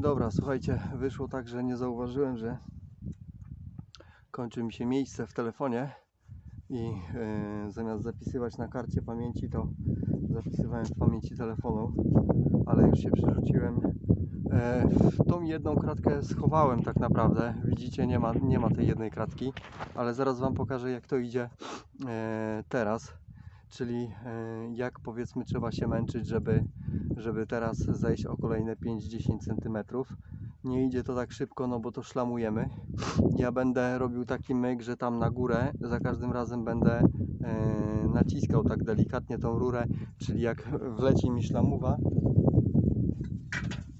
Dobra, słuchajcie, wyszło tak, że nie zauważyłem, że kończy mi się miejsce w telefonie i e, zamiast zapisywać na karcie pamięci, to zapisywałem w pamięci telefonu, ale już się przerzuciłem. E, tą jedną kratkę schowałem tak naprawdę. Widzicie, nie ma, nie ma tej jednej kratki, ale zaraz Wam pokażę, jak to idzie e, teraz. Czyli e, jak powiedzmy trzeba się męczyć, żeby, żeby teraz zejść o kolejne 5-10 cm. Nie idzie to tak szybko, no bo to szlamujemy. Ja będę robił taki myk, że tam na górę za każdym razem będę e, naciskał tak delikatnie tą rurę, czyli jak wleci mi szlamuwa,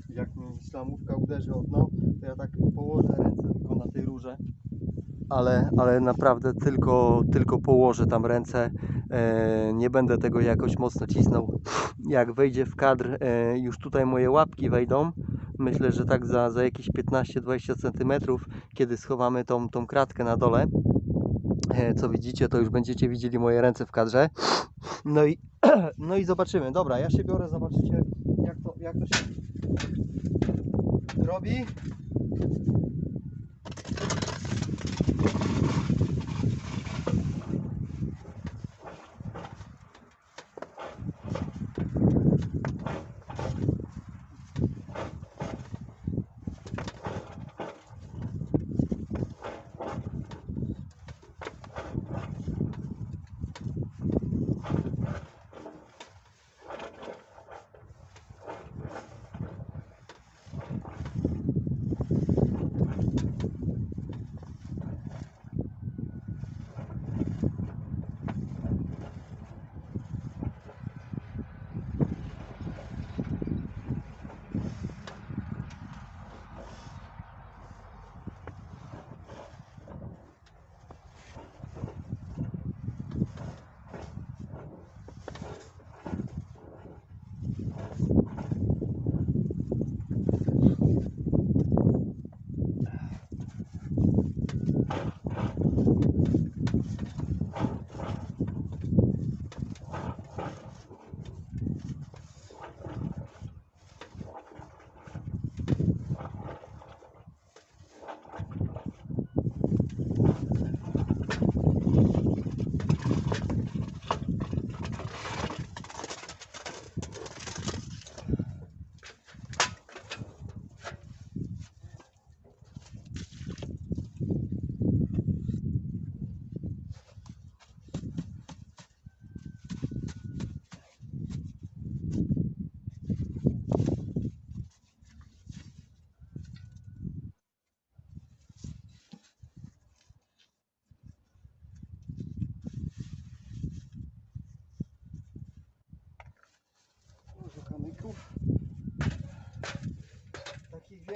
jak mi szlamówka uderzy o dno, to ja tak położę ręce tylko na tej rurze. Ale, ale naprawdę tylko, tylko położę tam ręce, nie będę tego jakoś mocno cisnął. Jak wejdzie w kadr, e, już tutaj moje łapki wejdą, myślę, że tak za, za jakieś 15-20 cm, kiedy schowamy tą, tą kratkę na dole, e, co widzicie, to już będziecie widzieli moje ręce w kadrze. No i, no i zobaczymy. Dobra, ja się biorę, zobaczycie jak to, jak to się robi.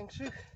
Większych.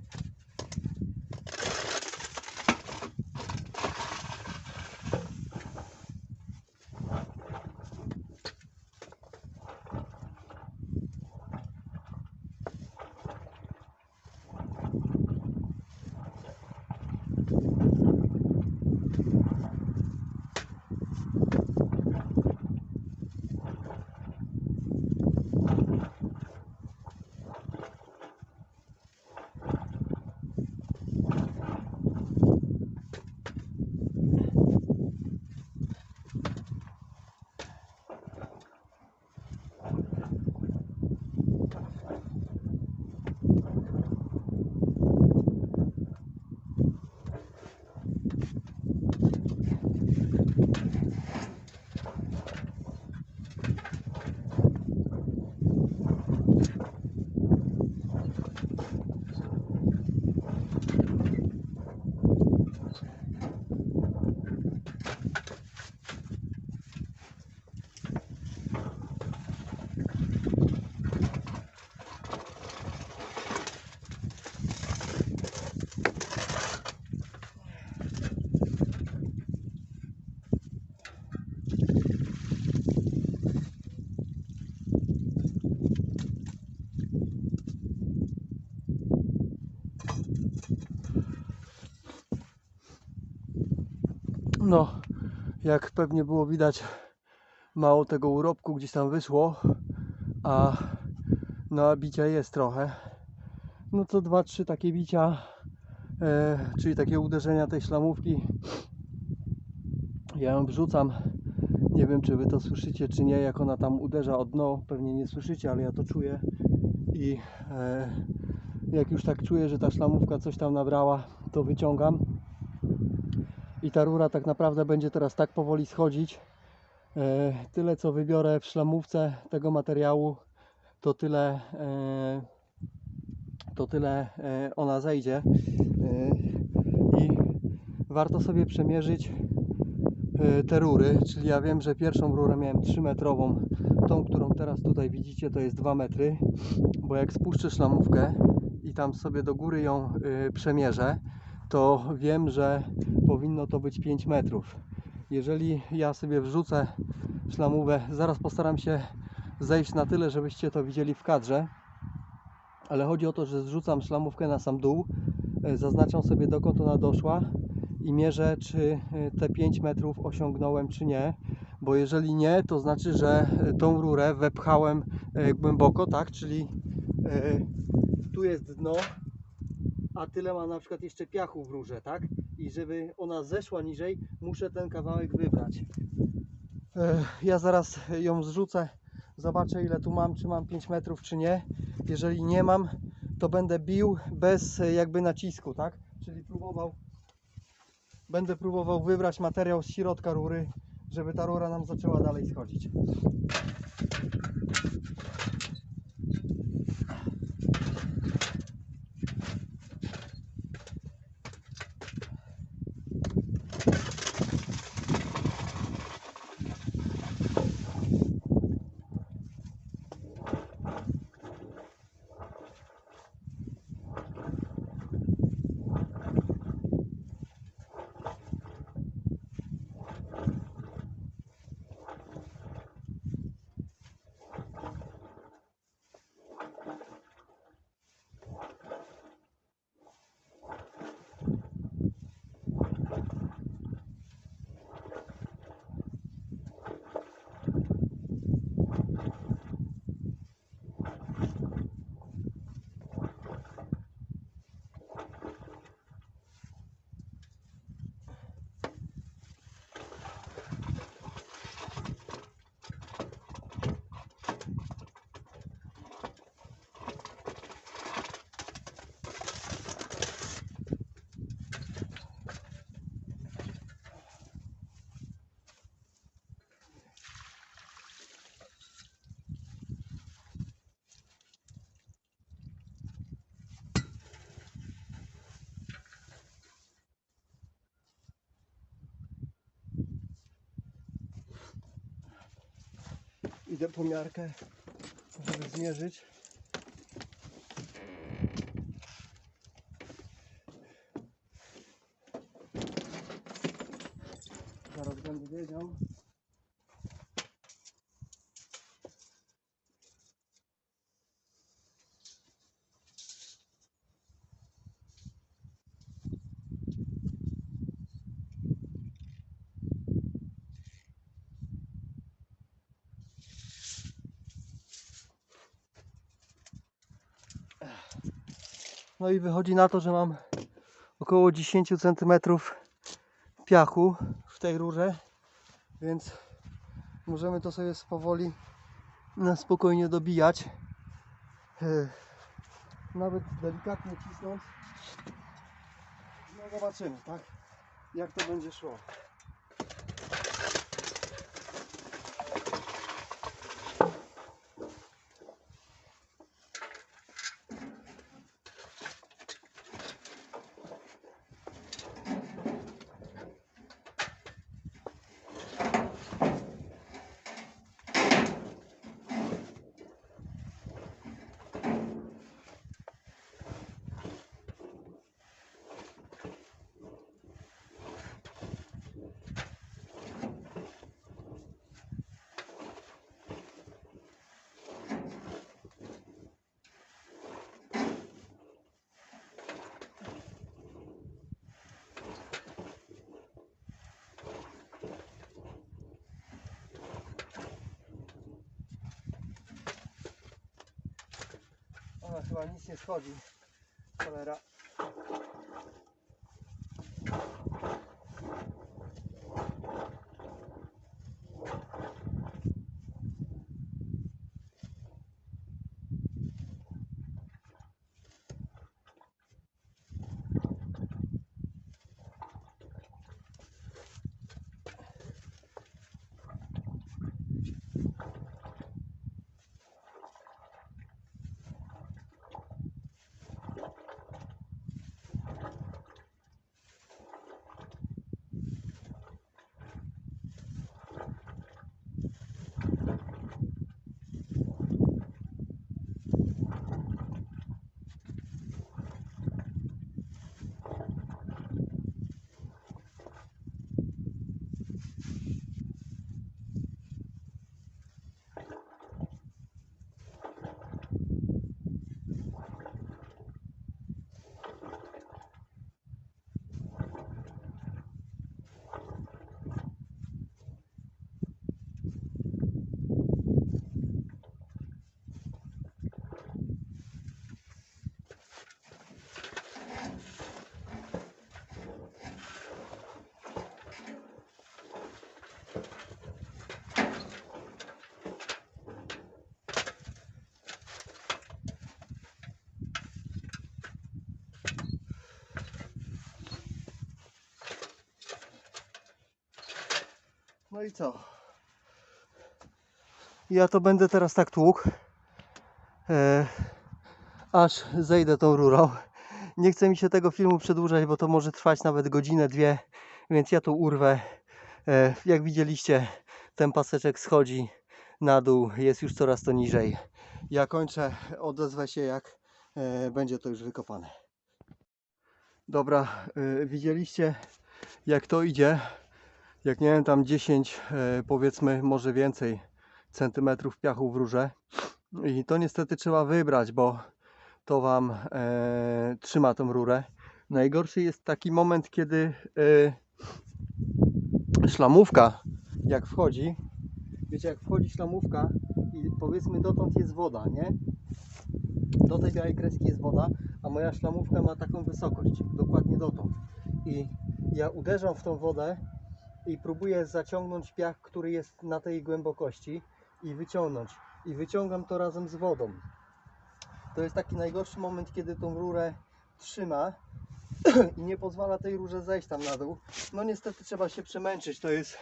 No, jak pewnie było widać, mało tego urobku gdzieś tam wyszło, a no a bicia jest trochę. no dwa, trzy takie bicia, e, czyli takie uderzenia tej szlamówki. Ja ją wrzucam. Nie wiem, czy wy to słyszycie, czy nie, jak ona tam uderza o dno. Pewnie nie słyszycie, ale ja to czuję. I e, jak już tak czuję, że ta szlamówka coś tam nabrała, to wyciągam. I ta rura tak naprawdę będzie teraz tak powoli schodzić. E, tyle co wybiorę w szlamówce tego materiału, to tyle, e, to tyle e, ona zejdzie. I warto sobie przemierzyć te rury, czyli ja wiem, że pierwszą rurę miałem 3 metrową, tą, którą teraz tutaj widzicie, to jest 2 metry, bo jak spuszczę szlamówkę i tam sobie do góry ją przemierzę, to wiem, że powinno to być 5 metrów. Jeżeli ja sobie wrzucę szlamówę, zaraz postaram się zejść na tyle, żebyście to widzieli w kadrze, ale chodzi o to, że zrzucam szlamówkę na sam dół, y, zaznaczam sobie dokąd ona doszła i mierzę, czy y, te 5 metrów osiągnąłem, czy nie. Bo jeżeli nie, to znaczy, że y, tą rurę wepchałem głęboko, tak? Czyli tu jest dno, a tyle ma na przykład jeszcze piachu w rurze, tak? I żeby ona zeszła niżej, muszę ten kawałek wybrać. E, Ja zaraz ją zrzucę, zobaczę ile tu mam, czy mam 5 metrów, czy nie. Jeżeli nie mam, to będę bił bez e, jakby nacisku, tak? Czyli próbował, będę próbował wybrać materiał z środka rury, żeby ta rura nam zaczęła dalej schodzić. Idę po miarkę, żeby zmierzyć. Zaraz będę wiedział. No i wychodzi na to, że mam około 10 cm piachu w tej rurze, więc możemy to sobie powoli na spokojnie dobijać. Yy, Nawet delikatnie cisnąć. No zobaczymy, tak? Jak to będzie szło. Ona chyba nic nie schodzi. Cholera. No i co? Ja to będę teraz tak tłukł, e, aż zejdę tą rurą. Nie chce mi się tego filmu przedłużać, bo to może trwać nawet godzinę, dwie, więc ja to urwę. E, jak widzieliście, ten paseczek schodzi na dół, jest już coraz to niżej. Ja kończę, odezwę się jak e, będzie to już wykopane. Dobra, e, widzieliście jak to idzie jak wiem, tam 10, e, powiedzmy, może więcej centymetrów piachu w rurze. I to niestety trzeba wybrać, bo to Wam e, trzyma tą rurę. Najgorszy jest taki moment, kiedy e, szlamówka, jak wchodzi, wiecie, jak wchodzi szlamówka i powiedzmy dotąd jest woda, nie? Do tej białej kreski jest woda, a moja szlamówka ma taką wysokość, dokładnie dotąd. I ja uderzam w tą wodę i próbuję zaciągnąć piach, który jest na tej głębokości i wyciągnąć. I wyciągam to razem z wodą. To jest taki najgorszy moment, kiedy tą rurę trzyma i nie pozwala tej rurze zejść tam na dół. No niestety trzeba się przemęczyć. To jest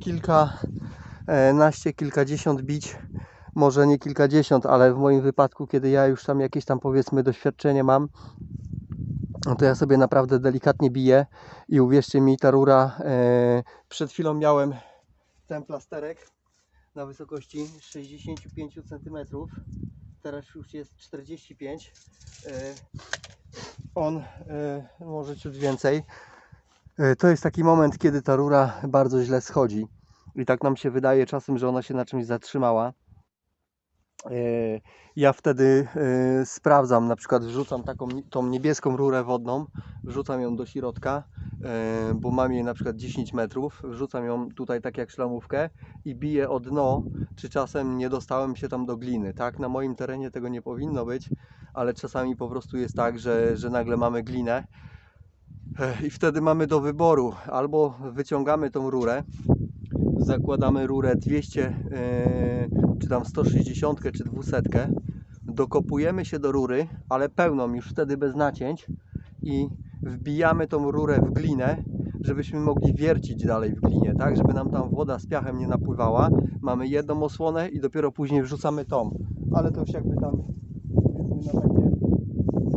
kilkanaście, kilkadziesiąt bić. Może nie kilkadziesiąt, ale w moim wypadku, kiedy ja już tam jakieś tam powiedzmy doświadczenie mam, no to ja sobie naprawdę delikatnie biję i uwierzcie mi, ta rura, e, przed chwilą miałem ten plasterek na wysokości 65 cm, teraz już jest 45 e, on e, może ciut więcej. E, to jest taki moment, kiedy ta rura bardzo źle schodzi i tak nam się wydaje czasem, że ona się na czymś zatrzymała. E, ja wtedy e, sprawdzam, na przykład wrzucam taką tą niebieską rurę wodną, wrzucam ją do środka, e, bo mam jej na przykład 10 metrów, wrzucam ją tutaj tak jak szlamówkę i biję o dno, czy czasem nie dostałem się tam do gliny, tak? Na moim terenie tego nie powinno być, ale czasami po prostu jest tak, że, że nagle mamy glinę i wtedy mamy do wyboru albo wyciągamy tą rurę, zakładamy rurę 200 e, czy tam 160 czy 200 dokopujemy się do rury, ale pełną już wtedy bez nacięć i wbijamy tą rurę w glinę, żebyśmy mogli wiercić dalej w glinie, tak, żeby nam tam woda z piachem nie napływała. Mamy jedną osłonę i dopiero później wrzucamy tą, ale to już jakby tam powiedzmy na takie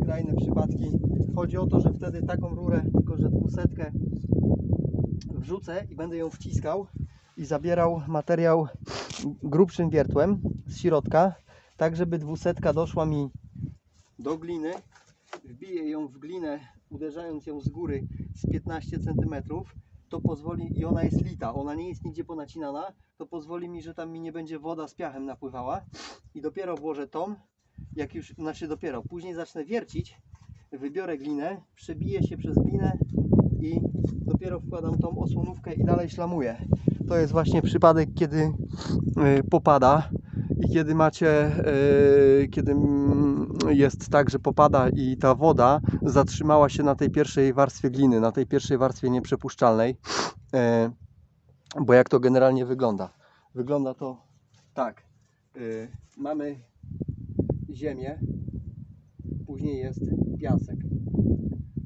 skrajne przypadki. Chodzi o to, że wtedy taką rurę, tylko że 200 wrzucę i będę ją wciskał i zabierał materiał grubszym wiertłem z środka, tak żeby 200 doszła mi do gliny. Wbiję ją w glinę, uderzając ją z góry z 15 cm. To pozwoli, i ona jest lita, ona nie jest nigdzie ponacinana, to pozwoli mi, że tam mi nie będzie woda z piachem napływała. I dopiero włożę tą, jak już, znaczy dopiero, później zacznę wiercić, wybiorę glinę, przebiję się przez glinę i dopiero wkładam tą osłonówkę i dalej szlamuję. To jest właśnie przypadek, kiedy y, popada I kiedy macie, e, kiedy mm, jest tak, że popada i ta woda zatrzymała się na tej pierwszej warstwie gliny, na tej pierwszej warstwie nieprzepuszczalnej, e, bo jak to generalnie wygląda? Wygląda to tak. Mamy ziemię, później jest piasek.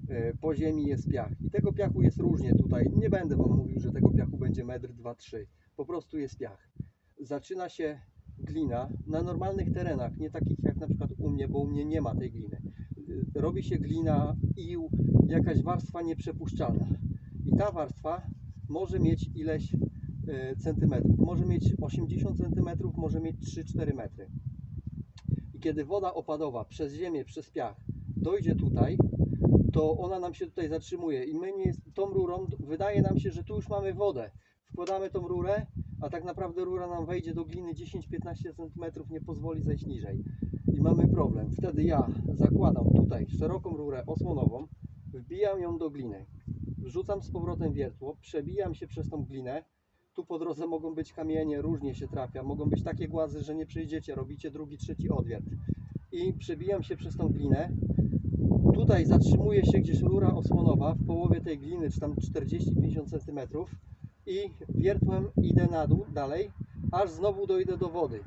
E, Po ziemi jest piach. I tego piachu jest różnie tutaj. Nie będę Wam mówił, że tego piachu będzie metr, dwa, trzy. Po prostu jest piach. Zaczyna się glina na normalnych terenach, nie takich jak na przykład u mnie, bo u mnie nie ma tej gliny. Robi się glina, ił, jakaś warstwa nieprzepuszczalna. I ta warstwa może mieć ileś y, centymetrów. Może mieć 80 centymetrów, może mieć 3-4 metry. I kiedy woda opadowa przez ziemię, przez piach dojdzie tutaj, to ona nam się tutaj zatrzymuje i my nie, tą rurą wydaje nam się, że tu już mamy wodę. Wkładamy tą rurę, a tak naprawdę rura nam wejdzie do gliny 10-15 cm, nie pozwoli zejść niżej. I mamy problem. Wtedy ja zakładam tutaj szeroką rurę osłonową, wbijam ją do gliny, wrzucam z powrotem wiertło, przebijam się przez tą glinę. Tu po drodze mogą być kamienie, różnie się trafia, mogą być takie głazy, że nie przyjdziecie, robicie drugi, trzeci odwiert. I przebijam się przez tą glinę, tutaj zatrzymuje się gdzieś rura osłonowa w połowie tej gliny, czy tam 40-50 cm i wiertłem idę na dół dalej, aż znowu dojdę do wody.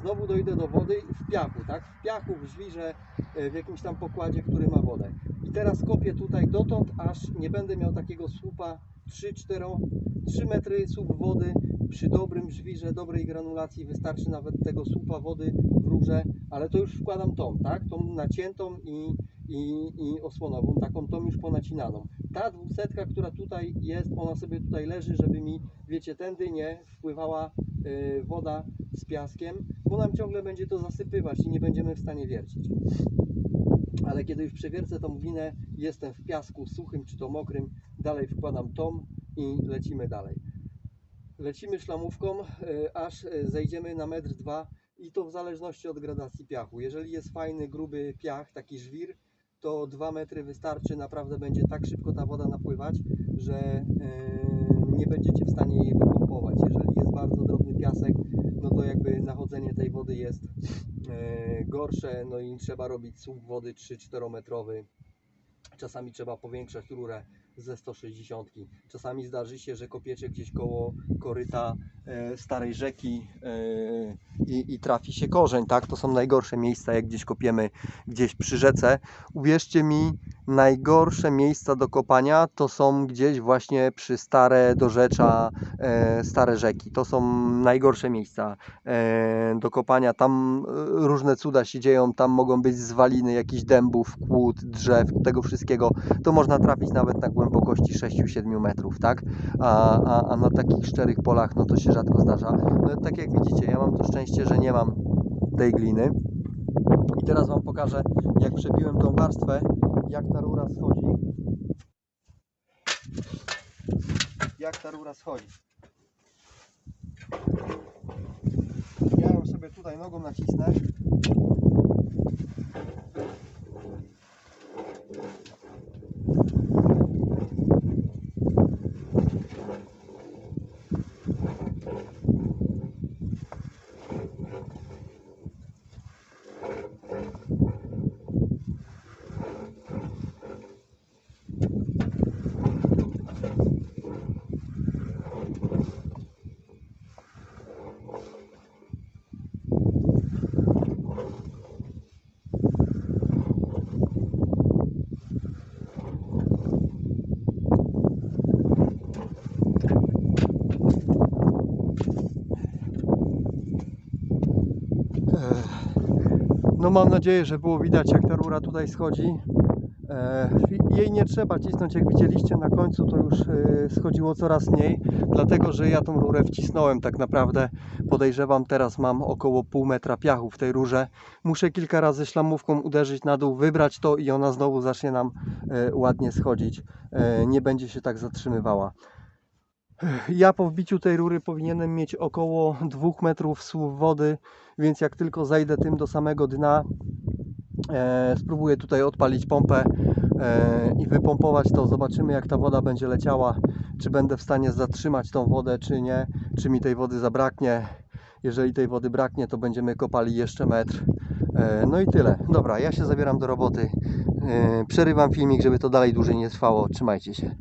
Znowu dojdę do wody w piachu, tak? W piachu, w żwirze, e, w jakimś tam pokładzie, który ma wodę. I teraz kopię tutaj dotąd, aż nie będę miał takiego słupa 3-4, 3 metry słup wody przy dobrym żwirze, dobrej granulacji wystarczy nawet tego słupa wody rurze, ale to już wkładam tą, tak? Tą naciętą i, i, i osłonową, taką tą już ponacinaną. Ta dwusetka, która tutaj jest, ona sobie tutaj leży, żeby mi, wiecie, tędy nie wpływała y, woda z piaskiem, bo nam ciągle będzie to zasypywać i nie będziemy w stanie wiercić. Ale kiedy już przewiercę tą glinę, jestem w piasku suchym czy to mokrym, dalej wkładam tą i lecimy dalej. Lecimy szlamówką, y, aż y, zejdziemy na metr dwa i to w zależności od gradacji piachu. Jeżeli jest fajny, gruby piach, taki żwir, to 2 metry wystarczy, naprawdę będzie tak szybko ta woda napływać, że yy, nie będziecie w stanie jej wypompować. Jeżeli jest bardzo drobny piasek, no to jakby nachodzenie tej wody jest yy, gorsze, no i trzeba robić słup wody 3-4 metrowy. Czasami trzeba powiększać rurę ze 160. Czasami zdarzy się, że kopiecie gdzieś koło koryta e, starej rzeki e, i, i trafi się korzeń, tak? To są najgorsze miejsca, jak gdzieś kopiemy gdzieś przy rzece. Uwierzcie mi, najgorsze miejsca do kopania to są gdzieś właśnie przy stare dorzecza, e, stare rzeki. To są najgorsze miejsca do kopania. Tam różne cuda się dzieją, tam mogą być zwaliny jakichś dębów, kłód, drzew, tego wszystkiego. To można trafić nawet na głębokości 6-7 metrów, tak? A, a, a na takich szczerych polach, no to się rzadko zdarza. No, tak jak widzicie, ja mam to szczęście, że nie mam tej gliny. I teraz Wam pokażę, jak przebiłem tą warstwę, jak ta rura schodzi. Jak ta rura schodzi. Ja ją sobie tutaj nogą nacisnę. Mam nadzieję, że było widać jak ta rura tutaj schodzi. E, Jej nie trzeba cisnąć, jak widzieliście na końcu to już e, schodziło coraz mniej, dlatego że ja tą rurę wcisnąłem tak naprawdę. Podejrzewam, teraz mam około pół metra piachu w tej rurze. Muszę kilka razy szlamówką uderzyć na dół, wybrać to i ona znowu zacznie nam e, ładnie schodzić. Nie będzie się tak zatrzymywała. Ja po wbiciu tej rury powinienem mieć około 2 metrów słup wody, więc jak tylko zejdę tym do samego dna, e, spróbuję tutaj odpalić pompę e, i wypompować to. Zobaczymy jak ta woda będzie leciała, czy będę w stanie zatrzymać tą wodę, czy nie, czy mi tej wody zabraknie. Jeżeli tej wody braknie, to będziemy kopali jeszcze metr. E, No i tyle. Dobra, ja się zabieram do roboty. E, Przerywam filmik, żeby to dalej dłużej nie trwało. Trzymajcie się.